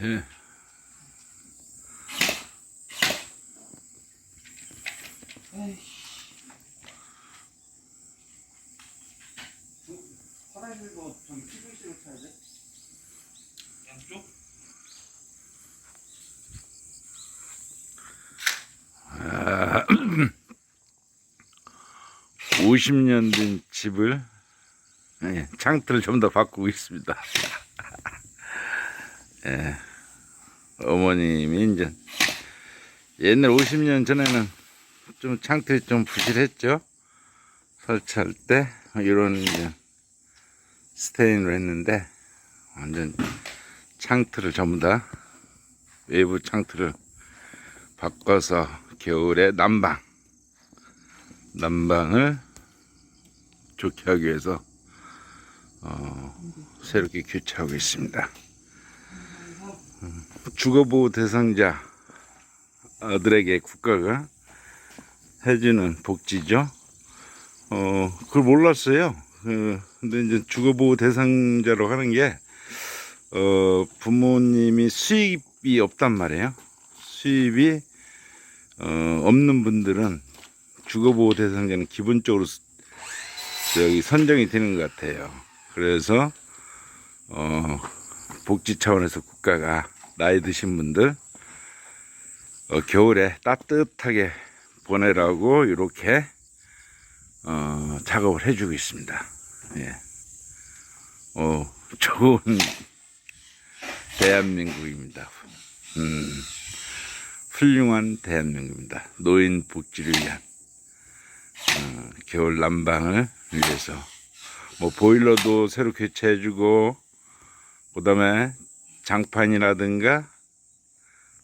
예. 돼? 양쪽? 아, 50년 된 집을 예, 창틀을 좀 더 바꾸고 있습니다. 예, 어머님이 이제 옛날 50년 전에는 좀 창틀이 좀 부실했죠. 설치할 때 이런 이제 스테인으로 했는데 완전 창틀을 전부 다 외부 창틀을 바꿔서 겨울에 난방 난방을 좋게 하기 위해서 어, 새롭게 교체하고 있습니다. 음, 주거보호 대상자들에게 국가가 해주는 복지죠. 어, 그걸 몰랐어요. 그, 근데 이제 주거보호 대상자로 하는 게 어, 부모님이 수입이 없단 말이에요. 수입이 어, 없는 분들은 주거보호 대상자는 기본적으로 스- 저기 선정이 되는 것 같아요. 그래서 어, 복지 차원에서 국가가 나이 드신 분들 어, 겨울에 따뜻하게 보내라고 이렇게 어, 작업을 해주고 있습니다. 예. 어, 좋은 대한민국입니다. 음. 훌륭한 대한민국입니다. 노인 복지를 위한 어, 겨울 난방을 위해서 뭐 보일러도 새로 교체해주고 그다음에 장판이라든가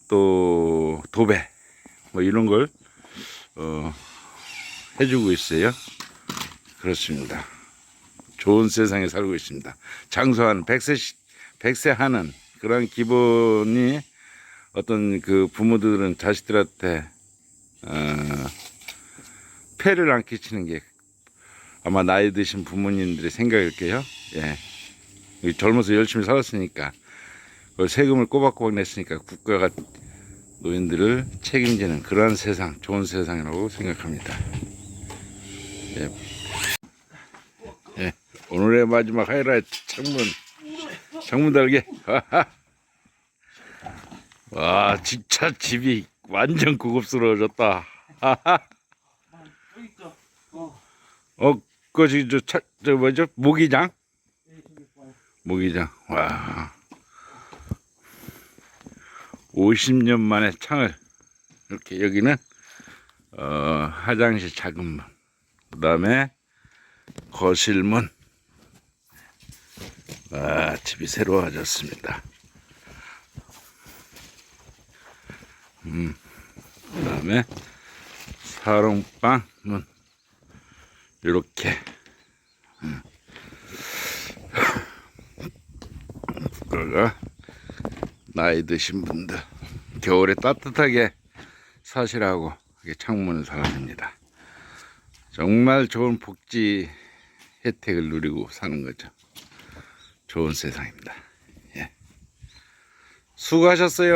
또 도배 뭐 이런 걸 어, 해주고 있어요. 그렇습니다. 좋은 세상에 살고 있습니다. 장수하는 백세 시- 백세하는 그런 기본이 어떤 그 부모들은 자식들한테 어, 폐를 안 끼치는 게 아마 나이 드신 부모님들의 생각일 거예요. 예. 이 젊어서 열심히 살았으니까 세금을 꼬박꼬박 냈으니까 국가가 노인들을 책임지는 그러한 세상, 좋은 세상이라고 생각합니다. 예. 예. 오늘의 마지막 하이라이트 창문 창문 달게. 와 진짜 집이 완전 고급스러워졌다. 어. 어, 그지 저, 차, 저 뭐죠? 모기장? 모기장. 와. 50년 만에 창을 이렇게 여기는 어, 화장실 작은 문. 그 다음에 거실문. 아, 집이 새로워졌습니다. 음. 그 다음에 사롱방 문. 이렇게 국가가 나이 드신 분들 겨울에 따뜻하게 사시라고 창문을 달아줍니다. 정말 좋은 복지 혜택을 누리고 사는 거죠. 좋은 세상입니다. 예. 수고하셨어요.